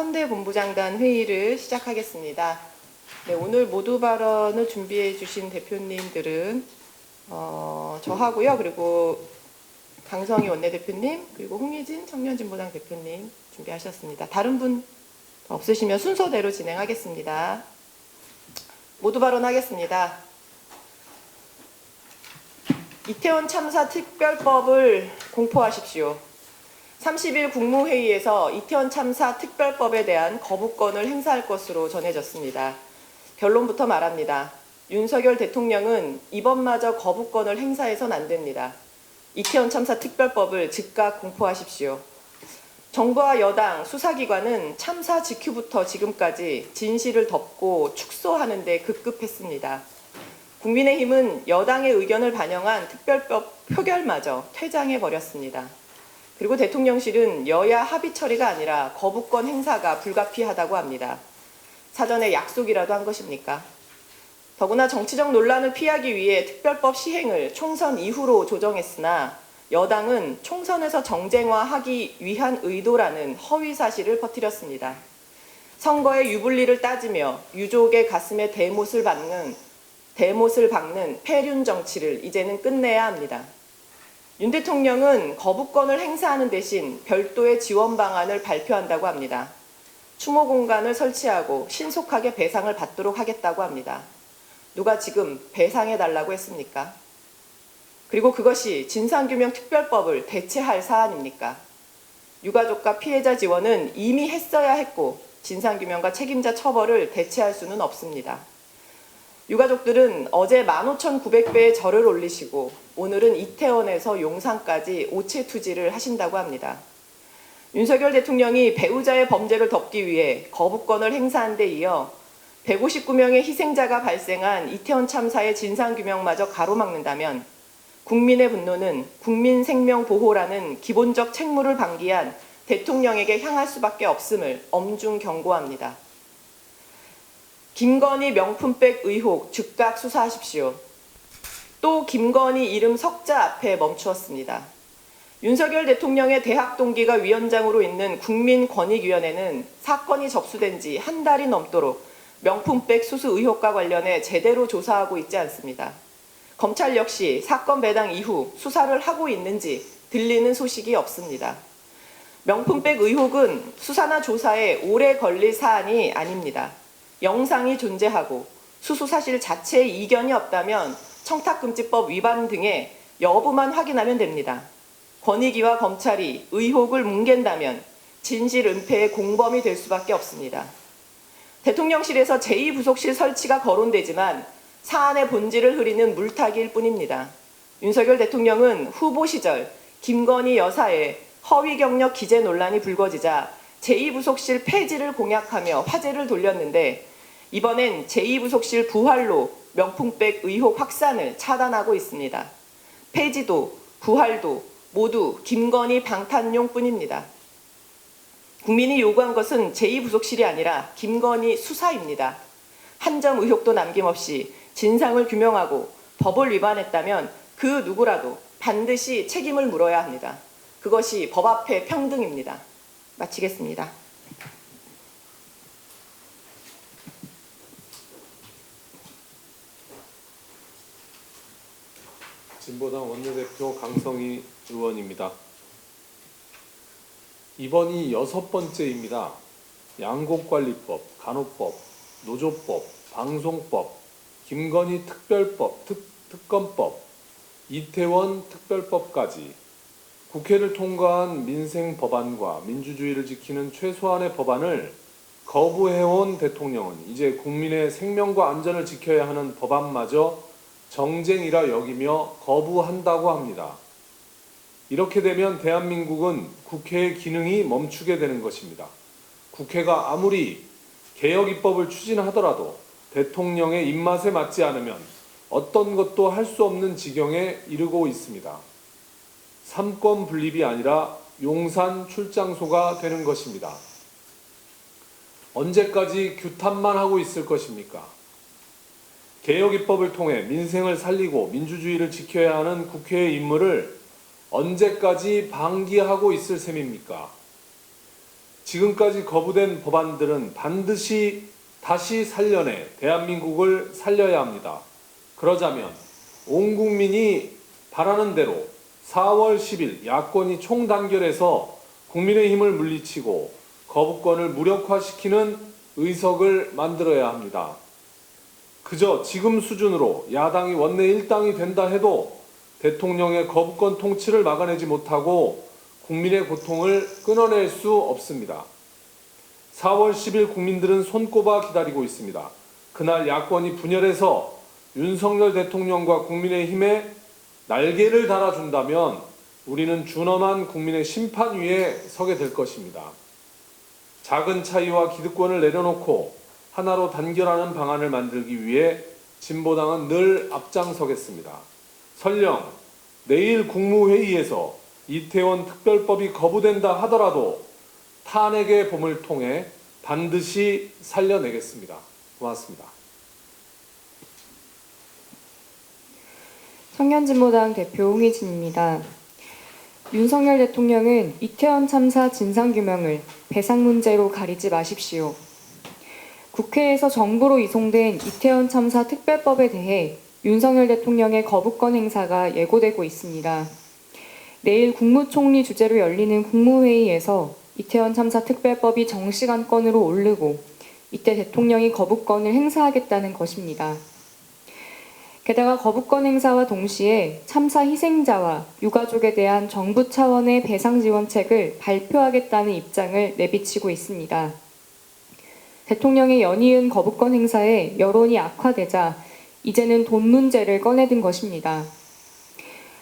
선대 본부장단 회의를 시작하겠습니다. 네, 오늘 모두 발언을 준비해 주신 대표님들은 어, 저하고요. 그리고 강성희 원내대표님 그리고 홍예진 청년진보당 대표님 준비하셨습니다. 다른 분 없으시면 순서대로 진행하겠습니다. 모두 발언하겠습니다. 이태원 참사 특별법을 공포하십시오. 30일 국무회의에서 이태원 참사 특별법에 대한 거부권을 행사할 것으로 전해졌습니다. 결론부터 말합니다. 윤석열 대통령은 이번마저 거부권을 행사해선 안 됩니다. 이태원 참사 특별법을 즉각 공포하십시오. 정부와 여당, 수사기관은 참사 직후부터 지금까지 진실을 덮고 축소하는 데 급급했습니다. 국민의힘은 여당의 의견을 반영한 특별법 표결마저 퇴장해 버렸습니다. 그리고 대통령실은 여야 합의 처리가 아니라 거부권 행사가 불가피하다고 합니다. 사전에 약속이라도 한 것입니까? 더구나 정치적 논란을 피하기 위해 특별법 시행을 총선 이후로 조정했으나 여당은 총선에서 정쟁화하기 위한 의도라는 허위 사실을 퍼뜨렸습니다. 선거의 유불리를 따지며 유족의 가슴에 대못을 박는 대못을 박는 폐륜 정치를 이제는 끝내야 합니다. 윤 대통령은 거부권을 행사하는 대신 별도의 지원 방안을 발표한다고 합니다. 추모 공간을 설치하고 신속하게 배상을 받도록 하겠다고 합니다. 누가 지금 배상해 달라고 했습니까? 그리고 그것이 진상규명 특별법을 대체할 사안입니까? 유가족과 피해자 지원은 이미 했어야 했고 진상규명과 책임자 처벌을 대체할 수는 없습니다. 유가족들은 어제 15,900배의 절을 올리시고 오늘은 이태원에서 용산까지 오체 투지를 하신다고 합니다. 윤석열 대통령이 배우자의 범죄를 덮기 위해 거부권을 행사한 데 이어 159명의 희생자가 발생한 이태원 참사의 진상규명마저 가로막는다면 국민의 분노는 국민 생명 보호라는 기본적 책무를 방기한 대통령에게 향할 수밖에 없음을 엄중 경고합니다. 김건희 명품백 의혹 즉각 수사하십시오. 또 김건희 이름 석자 앞에 멈추었습니다. 윤석열 대통령의 대학 동기가 위원장으로 있는 국민권익위원회는 사건이 접수된 지 한 달이 넘도록 명품백 수수 의혹과 관련해 제대로 조사하고 있지 않습니다. 검찰 역시 사건 배당 이후 수사를 하고 있는지 들리는 소식이 없습니다. 명품백 의혹은 수사나 조사에 오래 걸릴 사안이 아닙니다. 영상이 존재하고 수수 사실 자체에 이견이 없다면 청탁금지법 위반 등의 여부만 확인하면 됩니다. 권익위와 검찰이 의혹을 뭉갠다면 진실 은폐의 공범이 될 수밖에 없습니다. 대통령실에서 제2부속실 설치가 거론되지만 사안의 본질을 흐리는 물타기일 뿐입니다. 윤석열 대통령은 후보 시절 김건희 여사의 허위 경력 기재 논란이 불거지자 제2부속실 폐지를 공약하며 화제를 돌렸는데 이번엔 제2부속실 부활로 명품백 의혹 확산을 차단하고 있습니다. 폐지도 부활도 모두 김건희 방탄용 뿐입니다. 국민이 요구한 것은 제2부속실이 아니라 김건희 수사입니다. 한 점 의혹도 남김없이 진상을 규명하고 법을 위반했다면 그 누구라도 반드시 책임을 물어야 합니다. 그것이 법 앞에 평등입니다. 마치겠습니다. 진보당 원내대표 강성희 의원입니다. 이번이 여섯 번째입니다. 양곡관리법, 간호법, 노조법, 방송법, 김건희 특별법, 특, 특검법, 이태원 특별법까지 국회를 통과한 민생 법안과 민주주의를 지키는 최소한의 법안을 거부해온 대통령은 이제 국민의 생명과 안전을 지켜야 하는 법안마저 정쟁이라 여기며 거부한다고 합니다. 이렇게 되면 대한민국은 국회의 기능이 멈추게 되는 것입니다. 국회가 아무리 개혁 입법을 추진하더라도 대통령의 입맛에 맞지 않으면 어떤 것도 할 수 없는 지경에 이르고 있습니다. 삼권 분립이 아니라 용산 출장소가 되는 것입니다. 언제까지 규탄만 하고 있을 것입니까? 개혁 입법을 통해 민생을 살리고 민주주의를 지켜야 하는 국회의 임무를 언제까지 방기하고 있을 셈입니까? 지금까지 거부된 법안들은 반드시 다시 살려내 대한민국을 살려야 합니다. 그러자면 온 국민이 바라는 대로 4월 10일 야권이 총단결해서 국민의힘을 물리치고 거부권을 무력화시키는 의석을 만들어야 합니다. 그저 지금 수준으로 야당이 원내 일당이 된다 해도 대통령의 거부권 통치를 막아내지 못하고 국민의 고통을 끊어낼 수 없습니다. 4월 10일 국민들은 손꼽아 기다리고 있습니다. 그날 야권이 분열해서 윤석열 대통령과 국민의힘에 날개를 달아준다면 우리는 준엄한 국민의 심판 위에 서게 될 것입니다. 작은 차이와 기득권을 내려놓고 하나로 단결하는 방안을 만들기 위해 진보당은 늘 앞장서겠습니다. 설령 내일 국무회의에서 이태원 특별법이 거부된다 하더라도 탄핵의 봄을 통해 반드시 살려내겠습니다. 고맙습니다. 청년진보당 대표 홍희진입니다. 윤석열 대통령은 이태원 참사 진상규명을 배상 문제로 가리지 마십시오. 국회에서 정부로 이송된 이태원 참사 특별법에 대해 윤석열 대통령의 거부권 행사가 예고되고 있습니다. 내일 국무총리 주재로 열리는 국무회의에서 이태원 참사 특별법이 정식 안건으로 오르고 이때 대통령이 거부권을 행사하겠다는 것입니다. 게다가 거부권 행사와 동시에 참사 희생자와 유가족에 대한 정부 차원의 배상 지원책을 발표하겠다는 입장을 내비치고 있습니다. 대통령의 연이은 거부권 행사에 여론이 악화되자 이제는 돈 문제를 꺼내든 것입니다.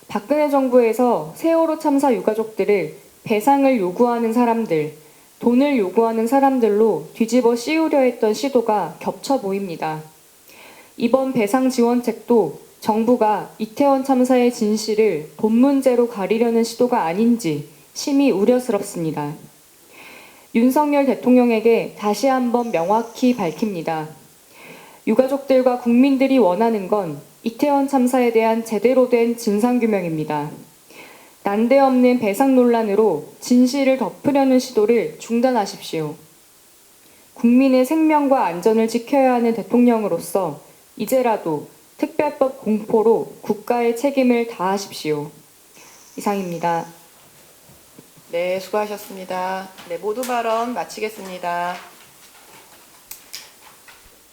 박근혜 정부에서 세월호 참사 유가족들을 배상을 요구하는 사람들, 돈을 요구하는 사람들로 뒤집어 씌우려 했던 시도가 겹쳐 보입니다. 이번 배상 지원책도 정부가 이태원 참사의 진실을 돈 문제로 가리려는 시도가 아닌지 심히 우려스럽습니다. 윤석열 대통령에게 다시 한번 명확히 밝힙니다. 유가족들과 국민들이 원하는 건 이태원 참사에 대한 제대로 된 진상규명입니다. 난데없는 배상 논란으로 진실을 덮으려는 시도를 중단하십시오. 국민의 생명과 안전을 지켜야 하는 대통령으로서 이제라도 특별법 공포로 국가의 책임을 다하십시오. 이상입니다. 네, 수고하셨습니다. 네, 모두 발언 마치겠습니다.